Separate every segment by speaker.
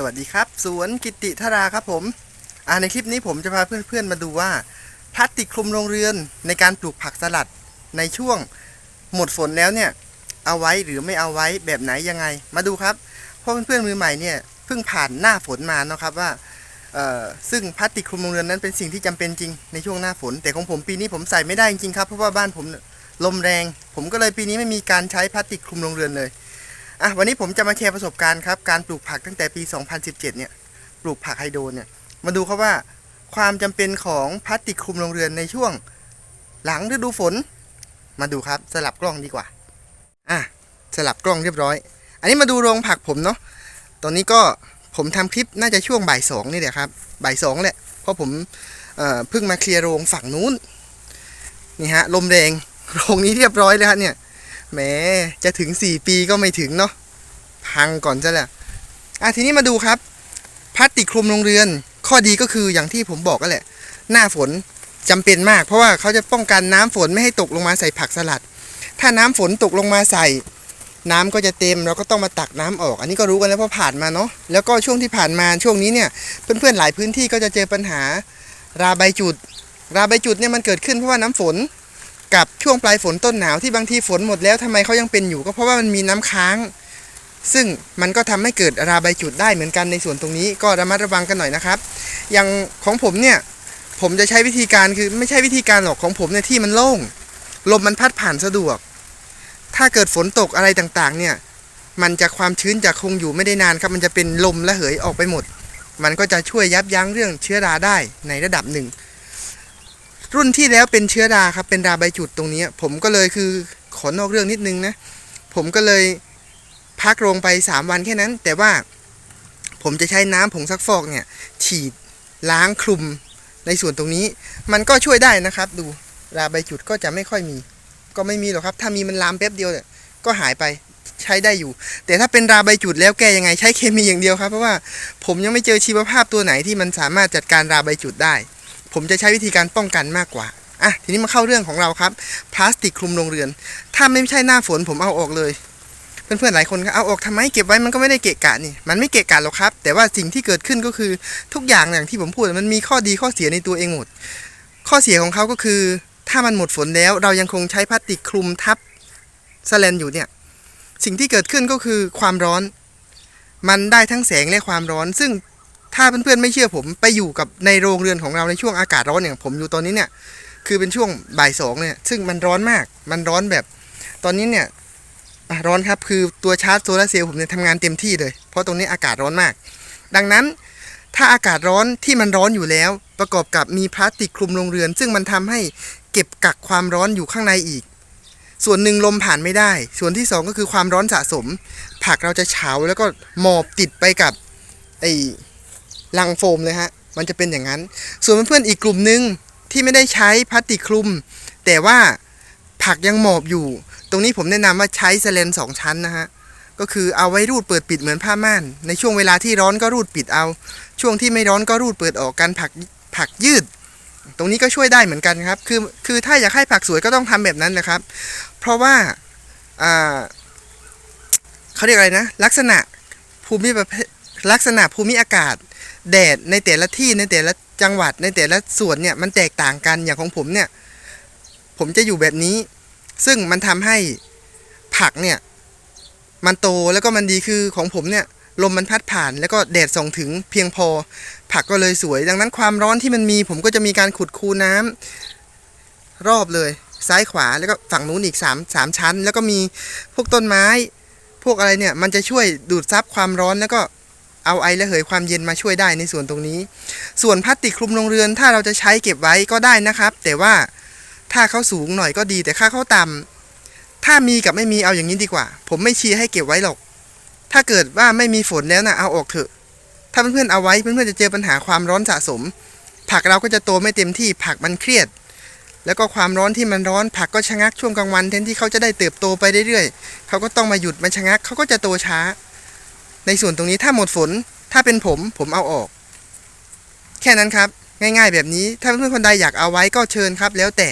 Speaker 1: สวัสดีครับ สวนกิติธราครับผมอ่าในคลิปนี้ผมจะพาเพื่อนๆมาดูว่าพลาสติกคลุมโรงเรือนในการปลูกผักสลัดในช่วงหมดฝนแล้วเนี่ยเอาไว้หรือไม่เอาไว้แบบไหนยังไง มาดูครับเพราะเพื่อนๆมือใหม่เนี่ยเพิ่งผ่านหน้าฝนมาเนาะครับว่าเอ่อซึ่งพลาสติกคลุมโรงเรือนนั้นเป็นสิ่งที่จำเป็นจริงในช่วงหน้าฝน แต่ของผมปีนี้ผมใส่ไม่ได้จริงครับเพราะว่าบ้านผมลมแรง ผมก็เลยปีนี้ไม่มีการใช้พลาสติกคลุมโรงเรือนเลย อะวันนี้ผมจะมาแชร์ประสบการณ์ครับการปลูกผักตั้งแต่ปี 2017 เนี่ยปลูกผักไฮโดรเนี่ยมาดูครับว่าความจำเป็นของพลาสติกคลุมโรงเรือนในช่วง หลังฤดูฝน มาดูครับสลับกล้องดีกว่าอะสลับกล้องเรียบร้อย อันนี้มาดูโรงผักผมเนาะตอนนี้ก็ผมทำคลิปน่าจะช่วงบ่ายสองนี่แหละครับบ่ายสองแหละเพราะผมเเพิ่งมาเคลียร์โรงฝั่งนู้นนี่ฮะลมแรงโรงนี้เรียบร้อยแล้วเนี่ย แหมจะถึง 4 ปีก็ไม่ถึงเนาะพังก่อนซะแหล้วอะทีนี้มาดูครับพลาสติกคลุมโรงเรือน ข้อดีก็คืออย่างที่ผมบอกกันแหละ หน้าฝนจำเป็นมาก เพราะว่าเขาจะป้องกันน้ำฝนไม่ให้ตกลงมาใส่ผักสลัด ถ้าน้ำฝนตกลงมาใส่ น้ำก็จะเต็มเราก็ต้องมาตักน้ำออก อันนี้ก็รู้กันแล้วเพราะผ่านมาเนาะแล้วก็ช่วงที่ผ่านมาช่วงนี้เนี่ยเพื่อนๆหลายพื้นที่ก็จะเจอปัญหาราใบจุด ราใบจุดเนี่ยมันเกิดขึ้นเพราะว่าน้ำฝน กับช่วงปลายฝนต้นหนาวที่บางทีฝนหมดแล้วทำไมเขายังเป็นอยู่ ก็เพราะว่ามันมีน้ำค้าง ซึ่งมันก็ทำให้เกิดราใบจุดได้เหมือนกันในส่วนตรงนี้ก็ระมัดระวังกันหน่อยนะครับ อย่างของผมเนี่ยผมจะใช้วิธีการคือไม่ใช่วิธีการหรอกของผมเนี่ยที่มันโล่งลมมันพัดผ่านสะดวก ถ้าเกิดฝนตกอะไรต่างๆ เนี่ย มันจะความชื้นจะคงอยู่ไม่ได้นานครับ มันจะเป็นลมและเหยออกไปหมด มันก็จะช่วยยับยั้งเรื่องเชื้อราได้ในระดับหนึ่ง รุ่นที่แล้วเป็นเชื้อราครับเป็นราใบจุดตรงนี้ ผมก็เลยคือขอนอกเรื่องนิดนึงนะ ผมก็เลยพักโรงไป 3 วันแค่นั้น แต่ว่าผมจะใช้น้ำผงซักฟอกเนี่ย ฉีดล้างคลุมในส่วนตรงนี้ มันก็ช่วยได้นะครับ ดูราใบจุดก็จะไม่ค่อยมี ก็ไม่มีหรอกครับ ถ้ามีมันลามแป๊บเดียวเนี่ยก็หายไปใช้ได้อยู่ แต่ถ้าเป็นราใบจุดแล้วแก้ยังไงใช้เคมีอย่างเดียวครับ เพราะว่าผมยังไม่เจอชีวภาพตัวไหนที่มันสามารถจัดการราใบจุดได้ ผมจะใช้วิธีการป้องกันมากกว่าอะทีนี้มาเข้าเรื่องของเราครับ พลาสติกคลุมโรงเรือน ถ้าไม่ใช่หน้าฝนผมเอาออกเลยเพื่อนๆหลายคนก็เอาออกทำไมเก็บไว้มันก็ไม่ได้เกะกะนี่มันไม่เกะกะหรอกครับ แต่ว่าสิ่งที่เกิดขึ้นก็คือทุกอย่างอย่างที่ผมพูดมันมีข้อดีข้อเสียในตัวเองหมด ข้อเสียของเขาก็คือ ถ้ามันหมดฝนแล้ว เรายังคงใช้พลาสติกคลุมทับสแลนอยู่เนี่ย สิ่งที่เกิดขึ้นก็คือความร้อน มันได้ทั้งแสงและความร้อน ซึ่ง ถ้าเพื่อนๆไม่เชื่อผมไปอยู่กับในโรงเรือนของเราในช่วงอากาศร้อนอย่างผมอยู่ตอนนี้เนี่ย คือเป็นช่วงบ่ายสองเนี่ย ซึ่งมันร้อนมาก มันร้อนแบบ ตอนนี้เนี่ยร้อนครับคือตัวชาร์จโซลาเซลล์ผมเนี่ยทำงานเต็มที่เลย เพราะตรงนี้อากาศร้อนมาก ดังนั้นถ้าอากาศร้อนที่มันร้อนอยู่แล้ว ประกอบกับมีพลาสติกคลุมโรงเรือน ซึ่งมันทำให้เก็บกักความร้อนอยู่ข้างในอีก ส่วนหนึ่งลมผ่านไม่ได้ ส่วนที่สองก็คือความร้อนสะสม ผักเราจะเฉาแล้วก็หมอบติดไปกับไอ ลังโฟมเลยฮะ มันจะเป็นอย่างนั้น ส่วนเพื่อนๆอีกกลุ่มหนึ่งที่ไม่ได้ใช้พลาสติกคลุม แต่ว่าผักยังหมอบอยู่ ตรงนี้ผมแนะนำว่าใช้สแลนสองชั้นนะฮะ ก็คือเอาไว้รูดเปิดปิดเหมือนผ้าม่าน ในช่วงเวลาที่ร้อนก็รูดปิดเอา ช่วงที่ไม่ร้อนก็รูดเปิดออกกันผักผักยืด ตรงนี้ก็ช่วยได้เหมือนกันครับ คือคือถ้าอยากให้ผักสวยก็ต้องทำแบบนั้นนะครับ เพราะว่าอ่าเขาเรียกอะไรนะ ลักษณะภูมิประเภทลักษณะภูมิอากาศ แดดในแต่ละที่ในแต่ละจังหวัดในแต่ละส่วนเนี่ยมันแตกต่างกันอย่างของผมเนี่ย ผมจะอยู่แบบนี้ ซึ่งมันทำให้ผักเนี่ยมันโตแล้วก็มันดีคือของผมเนี่ยลมมันพัดผ่านแล้วก็แดดส่องถึงเพียงพอ ผักก็เลยสวย ดังนั้นความร้อนที่มันมี ผมก็จะมีการขุดคูน้ำรอบเลย ซ้ายขวาแล้วก็ฝั่งนู้นอีก3 3ชั้น แล้วก็มีพวกต้นไม้ พวกอะไรเนี่ยมันจะช่วยดูดซับความร้อนแล้วก็ เอาไอระเหยความเย็นมาช่วยได้ในส่วนตรงนี้ ส่วนพลาสติกคลุมโรงเรือน ถ้าเราจะใช้เก็บไว้ก็ได้นะครับ แต่ว่าถ้าเขาสูงหน่อยก็ดี แต่ค่าเขาต่ำถ้ามีกับไม่มีเอาอย่างนี้ดีกว่า ผมไม่เชียร์ให้เก็บไว้หรอก ถ้าเกิดว่าไม่มีฝนแล้วนะเอาออกเถอะ ถ้าเพื่อนๆเอาไว้เพื่อนๆจะเจอปัญหาความร้อนสะสม ผักเราก็จะโตไม่เต็มที่ผักมันเครียดแล้วก็ความร้อนที่มันร้อนผักก็ชะงักช่วงกลางวันแทนที่เขาจะได้เติบโตไปเรื่อยๆ เขาก็ต้องมาหยุดมันชะงักเขาก็จะโตช้า ในส่วนตรงนี้ถ้าหมดฝนถ้าเป็นผมผมเอาออก แค่นั้นครับ ง่ายๆ แบบนี้ถ้าเพื่อนๆคนใดอยากเอาไว้ก็เชิญครับ แล้วแต่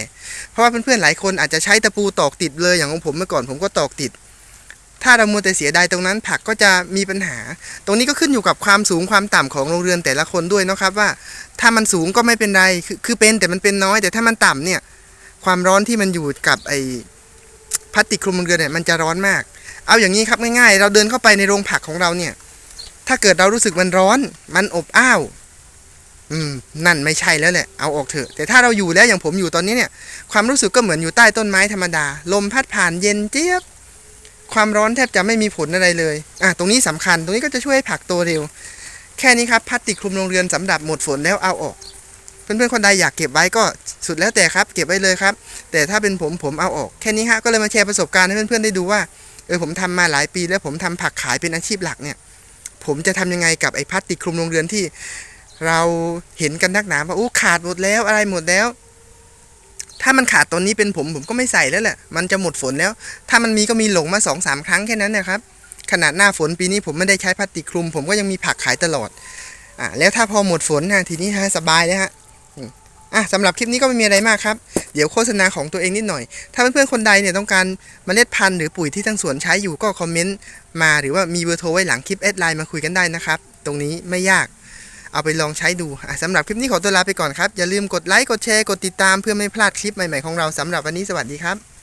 Speaker 1: เพราะว่าเพื่อนๆหลายคนอาจจะใช้ตะปูตอกติดเลยอย่างของผมเมื่อก่อนผมก็ตอกติด ถ้าเรามัวแต่เสียดายตรงนั้นผักก็จะมีปัญหา ตรงนี้ก็ขึ้นอยู่กับความสูงความต่ำของโรงเรือนแต่ละคนด้วยนะครับว่า ถ้ามันสูงก็ไม่เป็นไรคือคือเป็นแต่มันเป็นน้อย แต่ถ้ามันต่ำเนี่ย ความร้อนที่มันอยู่กับไอ้พลาสติกคลุมโรงเรือนเนี่ยมันจะร้อนมาก เอาอย่างนี้ครับง่ายๆ เราเดินเข้าไปในโรงผักของเราเนี่ย ถ้าเกิดเรารู้สึกมันร้อน มันอบอ้าว อืม นั่นไม่ใช่แล้วแหละ เอาออกเถอะ แต่ถ้าเราอยู่แล้วอย่างผมอยู่ตอนนี้เนี่ย ความรู้สึกก็เหมือนอยู่ใต้ต้นไม้ธรรมดา ลมพัดผ่านเย็นเจี๊ยบ ความร้อนแทบจะไม่มีผลอะไรเลย อะ ตรงนี้สำคัญ ตรงนี้ก็จะช่วยให้ผักโตเร็ว แค่นี้ครับ พลาสติกคลุมโรงเรือนสำหรับหมดฝนแล้วเอาออก เพื่อนๆคนใดอยากเก็บไว้ก็สุดแล้วแต่ครับ เก็บไว้เลยครับ แต่ถ้าเป็นผมผมเอาออก แค่นี้ฮะ ก็เลยมาแชร์ประสบการณ์ให้เพื่อนๆได้ดูว่า เออผมทำมาหลายปีแล้วผมทำผักขายเป็นอาชีพหลักเนี่ย ผมจะทำยังไงกับไอ้พลาสติกคลุมโรงเรือนที่เราเห็นกันนักหนาว่าโอ้ขาดหมดแล้วอะไรหมดแล้ว ถ้ามันขาดตอนนี้เป็นผมผมก็ไม่ใส่แล้วแหละมันจะหมดฝนแล้ว ถ้ามันมีก็มีหลงมาสองสามครั้งแค่นั้นนะครับขนาดหน้าฝนปีนี้ผมไม่ได้ใช้พลาสติกคลุม ผมก็ยังมีผักขายตลอดอะแล้วถ้าพอหมดฝนนะทีนี้ฮะสบายแล้วฮะอะสำหรับคลิปนี้ก็ไม่มีอะไรมากครับ เดี๋ยวโฆษณาของตัวเองนิดหน่อย ถ้าเพื่อนๆคนใดเนี่ยต้องการเมล็ดพันธุ์หรือปุ๋ยที่ทั้งสวนใช้อยู่ก็คอมเมนต์มาหรือว่ามีเบอร์โทรไว้หลังคลิปแอดไลน์มาคุยกันได้นะครับ ตรงนี้ไม่ยากเอาไปลองใช้ดูสำหรับคลิปนี้ขอตัวลาไปก่อนครับ อย่าลืมกดไลค์กดแชร์กดติดตามเพื่อไม่พลาดคลิปใหม่ๆของเราสำหรับวันนี้สวัสดีครับ